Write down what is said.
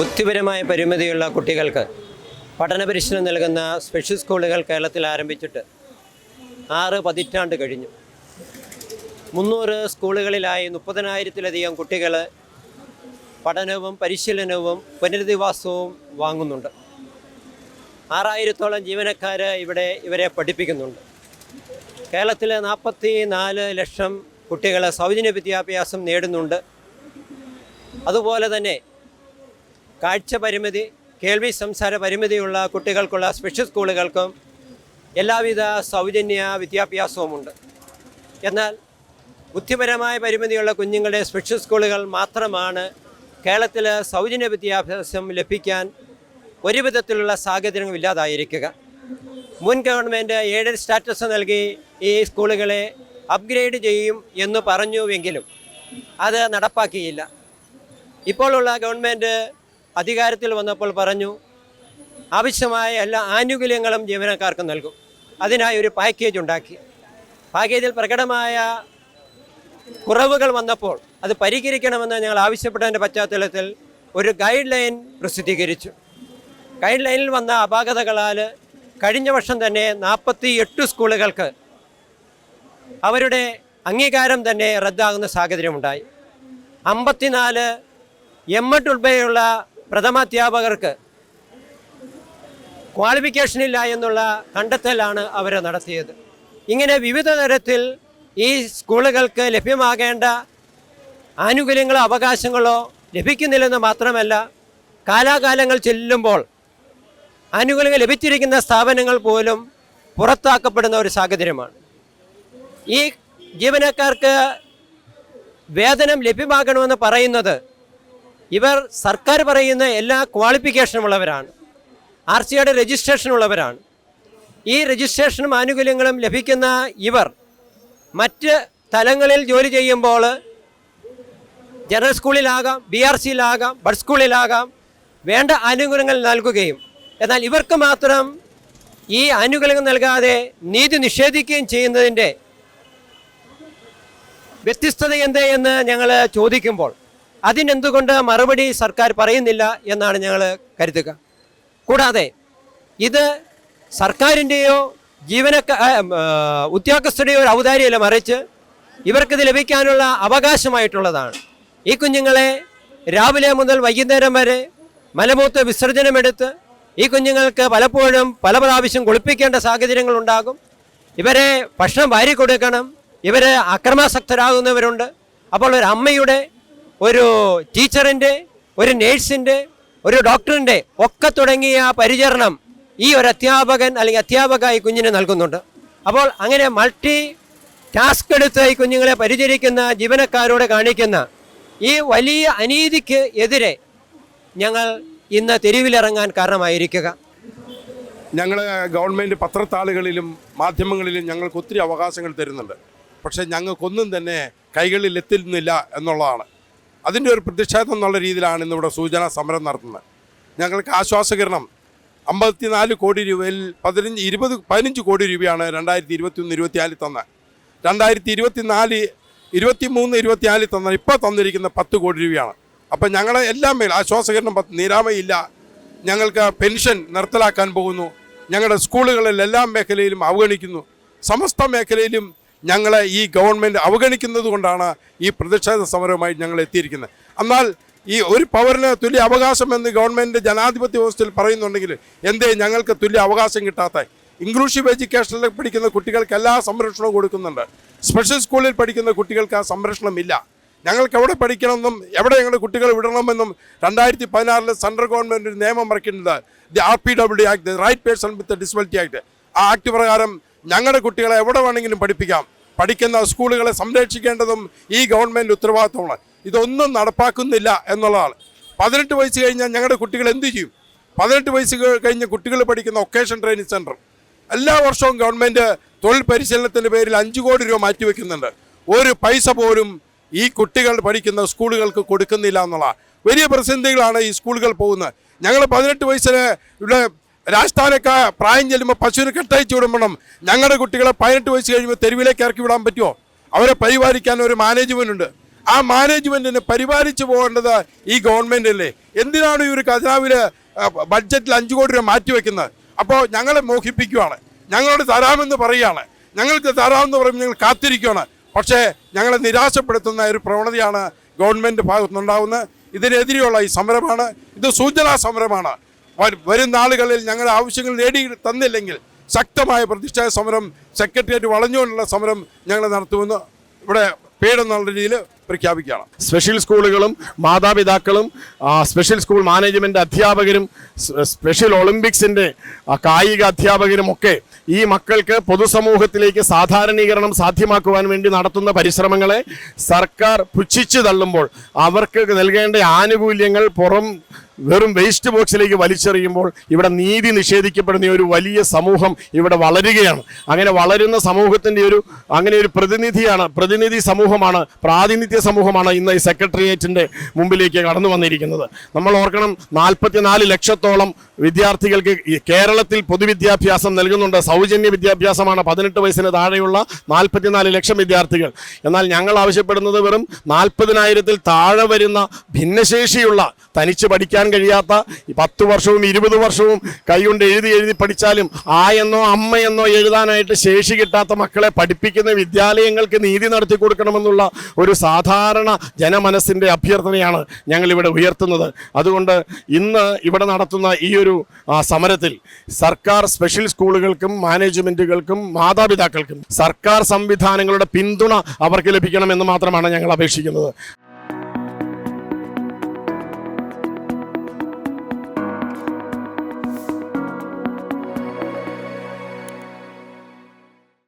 ബുദ്ധിപരമായ പരിമിതിയുള്ള കുട്ടികൾക്ക് പഠന പരിശീലനം നൽകുന്ന സ്പെഷ്യൽ സ്കൂളുകൾ കേരളത്തിൽ ആരംഭിച്ചിട്ട് ആറ് പതിറ്റാണ്ട് കഴിഞ്ഞു. മുന്നൂറ് സ്കൂളുകളിലായി മുപ്പതിനായിരത്തിലധികം കുട്ടികൾ പഠനവും പരിശീലനവും പുനരധിവാസവും വാങ്ങുന്നുണ്ട്. ആറായിരത്തോളം ജീവനക്കാർ ഇവിടെ ഇവരെ പഠിപ്പിക്കുന്നുണ്ട്. കേരളത്തിലെ നാൽപ്പത്തി നാല് ലക്ഷം കുട്ടികൾ സൗജന്യ വിദ്യാഭ്യാസം നേടുന്നുണ്ട്. അതുപോലെ തന്നെ കാഴ്ച പരിമിതി കേൾവി സംസാര പരിമിതിയുള്ള കുട്ടികൾക്കുള്ള സ്പെഷ്യൽ സ്കൂളുകൾക്കും എല്ലാവിധ സൗജന്യ വിദ്യാഭ്യാസവുമുണ്ട്. എന്നാൽ ബുദ്ധിപരമായ പരിമിതിയുള്ള കുഞ്ഞുങ്ങളുടെ സ്പെഷ്യൽ സ്കൂളുകൾ മാത്രമാണ് കേരളത്തിൽ സൗജന്യ വിദ്യാഭ്യാസം ലഭിക്കാൻ ഒരു വിധത്തിലുള്ള സാഹചര്യങ്ങൾ ഇല്ലാതായിരിക്കുക. മുൻ ഗവൺമെന്റ് എയ്ഡഡ് സ്റ്റാറ്റസ് നൽകി ഈ സ്കൂളുകളെ അപ്ഗ്രേഡ് ചെയ്യും എന്ന് പറഞ്ഞുവെങ്കിലും അത് നടപ്പാക്കിയില്ല. ഇപ്പോഴുള്ള ഗവൺമെന്റ് അധികാരത്തിൽ വന്നപ്പോൾ പറഞ്ഞു ആവശ്യമായ എല്ലാ ആനുകൂല്യങ്ങളും ജീവനക്കാർക്ക് നൽകും. അതിനായി ഒരു പാക്കേജ് ഉണ്ടാക്കി. പാക്കേജിൽ പ്രകടമായ കുറവുകൾ വന്നപ്പോൾ അത് പരിഹരിക്കണമെന്ന് ഞങ്ങൾ ആവശ്യപ്പെട്ടതിന്റെ പശ്ചാത്തലത്തിൽ ഒരു ഗൈഡ് ലൈൻ പ്രസിദ്ധീകരിച്ചു. ഗൈഡ് ലൈനിൽ വന്ന അപാകതകളാൽ കഴിഞ്ഞ വർഷം തന്നെ നാൽപ്പത്തി എട്ട് സ്കൂളുകൾക്ക് അവരുടെ അംഗീകാരം തന്നെ റദ്ദാകുന്ന സാഹചര്യമുണ്ടായി. അമ്പത്തിനാല് എം എഡ് ഉൾപ്പെടെയുള്ള പ്രഥമാധ്യാപകർക്ക് ക്വാളിഫിക്കേഷൻ ഇല്ല എന്നുള്ള കണ്ടെത്തലാണ് അവർ നടത്തിയത്. ഇങ്ങനെ വിവിധ തരത്തിൽ ഈ സ്കൂളുകൾക്ക് ലഭ്യമാകേണ്ട ആനുകൂല്യങ്ങളോ അവകാശങ്ങളോ ലഭിക്കുന്നില്ലെന്ന് മാത്രമല്ല കാലാകാലങ്ങൾ ചെല്ലുമ്പോൾ ആനുകൂല്യങ്ങൾ ലഭിച്ചിരിക്കുന്ന സ്ഥാപനങ്ങൾ പോലും പുറത്താക്കപ്പെടുന്ന ഒരു സാഹചര്യമാണ്. ഈ ജീവനക്കാർക്ക് വേതനം ലഭ്യമാകണമെന്ന് പറയുന്നത് ഇവർ സർക്കാർ പറയുന്ന എല്ലാ ക്വാളിഫിക്കേഷനും ഉള്ളവരാണ്. ആർ സിയുടെ രജിസ്ട്രേഷൻ ഉള്ളവരാണ്. ഈ രജിസ്ട്രേഷനും ആനുകൂല്യങ്ങളും ലഭിക്കുന്ന ഇവർ മറ്റ് തലങ്ങളിൽ ജോലി ചെയ്യുമ്പോൾ ജനറൽ സ്കൂളിലാകാം ബി ആർ സിയിലാകാം ബഡ് സ്കൂളിലാകാം വേണ്ട ആനുകൂല്യങ്ങൾ നൽകുകയും എന്നാൽ ഇവർക്ക് മാത്രം ഈ ആനുകൂല്യങ്ങൾ നൽകാതെ നീതി നിഷേധിക്കുകയും ചെയ്യുന്നതിന്റെ വ്യത്യസ്തത എന്ത് എന്ന് ഞങ്ങൾ ചോദിക്കുമ്പോൾ അതിനെന്തുകൊണ്ട് മറുപടി സർക്കാർ പറയുന്നില്ല എന്നാണ് ഞങ്ങൾ കരുതുക. കൂടാതെ ഇത് സർക്കാരിന്റെയോ ജീവനക്ക ഉദ്യോഗസ്ഥരുടെയോ ഒരു ഔദാര്യമല്ല മറിച്ച് ഇവർക്കിത് ലഭിക്കാനുള്ള അവകാശമായിട്ടുള്ളതാണ്. ഈ കുഞ്ഞുങ്ങളെ രാവിലെ മുതൽ വൈകുന്നേരം വരെ മലമൂത്ത് വിസർജനമെടുത്ത് ഈ കുഞ്ഞുങ്ങൾക്ക് പലപ്പോഴും പല പ്രാവശ്യം കുളിപ്പിക്കേണ്ട സാഹചര്യങ്ങളുണ്ടാകും. ഇവരെ ഭക്ഷണം വാരി കൊടുക്കണം ഇവർ അക്രമാസക്തരാകുന്നവരുണ്ട്. അപ്പോൾ ഒരു അമ്മയുടെ ഒരു ടീച്ചറിന്റെ ഒരു നേഴ്സിന്റെ ഒരു ഡോക്ടറിന്റെ ഒക്കെ തുടങ്ങിയ പരിചരണം ഈ ഒരു അധ്യാപകൻ അല്ലെങ്കിൽ അധ്യാപക ഈ കുഞ്ഞിന് നൽകുന്നുണ്ട്. അപ്പോൾ അങ്ങനെ മൾട്ടി ടാസ്ക് എടുത്ത് ഈ കുഞ്ഞുങ്ങളെ പരിചരിക്കുന്ന ജീവനക്കാരോട് കാണിക്കുന്ന ഈ വലിയ അനീതിക്ക് എതിരെ ഞങ്ങൾ ഇന്ന് തെരുവിലിറങ്ങാൻ കാരണമായിരിക്കുക. ഞങ്ങൾ ഗവൺമെന്റ് പത്രത്താളുകളിലും മാധ്യമങ്ങളിലും ഞങ്ങൾക്ക് ഒത്തിരി അവകാശങ്ങൾ തരുന്നുണ്ട്. പക്ഷേ ഞങ്ങൾക്കൊന്നും തന്നെ കൈകളിൽ എത്തുന്നില്ല എന്നുള്ളതാണ്. അതിന്റെ ഒരു പ്രതിഷേധം എന്നുള്ള രീതിയിലാണ് ഇന്നിവിടെ സൂചനാ സമരം നടത്തുന്നത്. ഞങ്ങൾക്ക് ആശ്വാസകരണം. അമ്പത്തിനാല് കോടി രൂപയിൽ പതിനഞ്ച് ഇരുപത് പതിനഞ്ച് കോടി രൂപയാണ് രണ്ടായിരത്തി ഇരുപത്തി ഒന്ന് ഇരുപത്തിനാലിൽ തന്ന രണ്ടായിരത്തി ഇരുപത്തിനാല് ഇരുപത്തി മൂന്ന് ഇരുപത്തിനാലിൽ തന്ന ഇപ്പോൾ തന്നിരിക്കുന്ന പത്ത് കോടി രൂപയാണ്. അപ്പം ഞങ്ങളെ എല്ലാം മേൽ ആശ്വാസകരണം പത്ത് നിരാമയില്ല ഞങ്ങൾക്ക് പെൻഷൻ നിർത്തലാക്കാൻ പോകുന്നു. ഞങ്ങളുടെ സ്കൂളുകളിൽ എല്ലാ മേഖലയിലും അവഗണിക്കുന്നു. സമസ്ത മേഖലയിലും ഞങ്ങളെ ഈ ഗവൺമെന്റ് അവഗണിക്കുന്നത് കൊണ്ടാണ് ഈ പ്രതിഷേധ സമരവുമായി ഞങ്ങൾ എത്തിയിരിക്കുന്നത്. എന്നാൽ ഈ ഒരു പൗരന് തുല്യ അവകാശം എന്ന് ഗവൺമെന്റ് ജനാധിപത്യ വ്യവസ്ഥയിൽ പറയുന്നുണ്ടെങ്കിൽ എന്തേ ഞങ്ങൾക്ക് തുല്യ അവകാശം കിട്ടാത്ത ഇൻക്ലൂസീവ് എഡ്യൂക്കേഷനിൽ പഠിക്കുന്ന കുട്ടികൾക്ക് എല്ലാ സംരക്ഷണവും കൊടുക്കുന്നുണ്ട്. സ്പെഷ്യൽ സ്കൂളിൽ പഠിക്കുന്ന കുട്ടികൾക്ക് ആ സംരക്ഷണമില്ല. ഞങ്ങൾക്ക് എവിടെ പഠിക്കണമെന്നും എവിടെ ഞങ്ങളുടെ കുട്ടികളെ വിടണമെന്നും രണ്ടായിരത്തി പതിനാറിൽ സെൻട്രൽ ഗവൺമെന്റ് ഒരു നിയമം ഇറക്കിയിട്ടുണ്ട്. The R P W act right person with disability act. ആ ആക്ട് പ്രകാരം ഞങ്ങളുടെ കുട്ടികളെ എവിടെ വേണമെങ്കിലും പഠിപ്പിക്കാം. പഠിക്കുന്ന സ്കൂളുകളെ സംരക്ഷിക്കേണ്ടതും ഈ ഗവൺമെന്റ് ഉത്തരവാദിത്തമാണ്. ഇതൊന്നും നടപ്പാക്കുന്നില്ല എന്നുള്ളതാണ്. പതിനെട്ട് വയസ്സ് കഴിഞ്ഞാൽ ഞങ്ങളുടെ കുട്ടികൾ എന്ത് ചെയ്യും? പതിനെട്ട് വയസ്സ് കഴിഞ്ഞ കുട്ടികൾ പഠിക്കുന്ന വൊക്കേഷൻ ട്രെയിനിങ് സെന്റർ എല്ലാ വർഷവും ഗവൺമെന്റ് തൊഴിൽ പരിശീലനത്തിന്റെ പേരിൽ അഞ്ച് കോടി രൂപ മാറ്റിവെക്കുന്നുണ്ട്. ഒരു പൈസ പോലും ഈ കുട്ടികൾ പഠിക്കുന്ന സ്കൂളുകൾക്ക് കൊടുക്കുന്നില്ല എന്നുള്ള വലിയ പ്രതിസന്ധികളാണ് ഈ സ്കൂളുകൾ പോകുന്നത്. ഞങ്ങൾ പതിനെട്ട് വയസ്സിന് ഇവിടെ രാജസ്ഥാനൊക്കെ പ്രായം ചെല്ലുമ്പോൾ പശുവിന് കെട്ടയച്ചു വിടുമ്പോൾ ഞങ്ങളുടെ കുട്ടികളെ പതിനെട്ട് വയസ്സ് കഴിയുമ്പോൾ തെരുവിലേക്ക് ഇറക്കി വിടാൻ പറ്റുമോ? അവരെ പരിപാലിക്കാൻ ഒരു മാനേജ്മെന്റ് ഉണ്ട്. ആ മാനേജ്മെന്റിനെ പരിപാലിച്ചു പോകേണ്ടത് ഈ ഗവൺമെന്റ് അല്ലേ? എന്തിനാണ് ഈ ഒരു ഖജനാവിൽ ബഡ്ജറ്റിൽ അഞ്ച് കോടി രൂപ മാറ്റിവെക്കുന്നത് അപ്പോൾ ഞങ്ങളെ മോഹിപ്പിക്കുകയാണ് ഞങ്ങളോട് തരാമെന്ന് പറയുകയാണ്. ഞങ്ങൾക്ക് തരാമെന്ന് പറയുമ്പോൾ ഞങ്ങൾ കാത്തിരിക്കുകയാണ് പക്ഷേ ഞങ്ങളെ നിരാശപ്പെടുത്തുന്ന ഒരു പ്രവണതയാണ് ഗവൺമെന്റ് ഭാഗത്തുനിന്നുണ്ടാകുന്നത് ഇതിനെതിരെയുള്ള ഈ സമരമാണ്. ഇത് സൂചനാ സമരമാണ്. വരും- നാളുകളിൽ ഞങ്ങളുടെ ആവശ്യങ്ങൾ നേടി തന്നില്ലെങ്കിൽ ശക്തമായ പ്രതിഷ്ഠ സമരം സെക്രട്ടേറിയറ്റ് വളഞ്ഞുകൊണ്ടുള്ള സമരം ഞങ്ങൾ നടത്തുമെന്ന് ഇവിടെ പേടെന്നുള്ള രീതിയിൽ പ്രഖ്യാപിക്കുകയാണ്. സ്പെഷ്യൽ സ്കൂളുകളും മാതാപിതാക്കളും സ്പെഷ്യൽ സ്കൂൾ മാനേജ്മെന്റ് അധ്യാപകരും സ്പെഷ്യൽ ഒളിമ്പിക്സിന്റെ കായിക അധ്യാപകരും ഒക്കെ ഈ മക്കൾക്ക് പൊതുസമൂഹത്തിലേക്ക് സാധാരണീകരണം സാധ്യമാക്കുവാൻ വേണ്ടി നടത്തുന്ന പരിശ്രമങ്ങളെ സർക്കാർ പുച്ഛിച്ചു തള്ളുമ്പോൾ അവർക്ക് നൽകേണ്ട ആനുകൂല്യങ്ങൾ പുറം വെറും വേസ്റ്റ് ബോക്സിലേക്ക് വലിച്ചെറിയുമ്പോൾ ഇവിടെ നീതി നിഷേധിക്കപ്പെടുന്ന ഒരു വലിയ സമൂഹം ഇവിടെ വളരുകയാണ്. അങ്ങനെ വളരുന്ന സമൂഹത്തിന്റെ ഒരു അങ്ങനെ ഒരു പ്രതിനിധിയാണ് പ്രതിനിധി സമൂഹമാണ് പ്രാതിനിധ്യ സമൂഹമാണ് ഇന്ന് ഈ സെക്രട്ടേറിയറ്റിന്റെ മുമ്പിലേക്ക് കടന്നു വന്നിരിക്കുന്നത്. നമ്മൾ ഓർക്കണം നാൽപ്പത്തിനാല് ലക്ഷത്തോളം വിദ്യാർത്ഥികൾക്ക് കേരളത്തിൽ പൊതുവിദ്യാഭ്യാസം നൽകുന്നുണ്ട്. സൗജന്യ വിദ്യാഭ്യാസമാണ് പതിനെട്ട് വയസ്സിന് താഴെയുള്ള നാൽപ്പത്തിനാല് ലക്ഷം വിദ്യാർത്ഥികൾ. എന്നാൽ ഞങ്ങൾ ആവശ്യപ്പെടുന്നത് വെറും നാൽപ്പതിനായിരത്തിൽ താഴെ വരുന്ന ഭിന്നശേഷിയുള്ള തനിച്ച് പഠിക്കാൻ കഴിയാത്ത പത്ത് വർഷവും ഇരുപത് വർഷവും കൈകൊണ്ട് എഴുതി എഴുതി പഠിച്ചാലും ആ എന്നോ അമ്മയെന്നോ എഴുതാനായിട്ട് ശേഷി കിട്ടാത്ത മക്കളെ പഠിപ്പിക്കുന്ന വിദ്യാലയങ്ങൾക്ക് നീതി നടത്തി കൊടുക്കണമെന്നുള്ള ഒരു സാധാരണ ജനമനസ്സിന്റെ അഭ്യർത്ഥനയാണ് ഞങ്ങളിവിടെ ഉയർത്തുന്നത്. അതുകൊണ്ട് ഇന്ന് ഇവിടെ നടത്തുന്ന ഈ ഒരു സമരത്തിൽ സർക്കാർ സ്പെഷ്യൽ സ്കൂളുകൾക്കും മാനേജ്മെന്റുകൾക്കും മാതാപിതാക്കൾക്കും സർക്കാർ സംവിധാനങ്ങളുടെ പിന്തുണ അവർക്ക് ലഭിക്കണമെന്ന് മാത്രമാണ് ഞങ്ങൾ അപേക്ഷിക്കുന്നത്.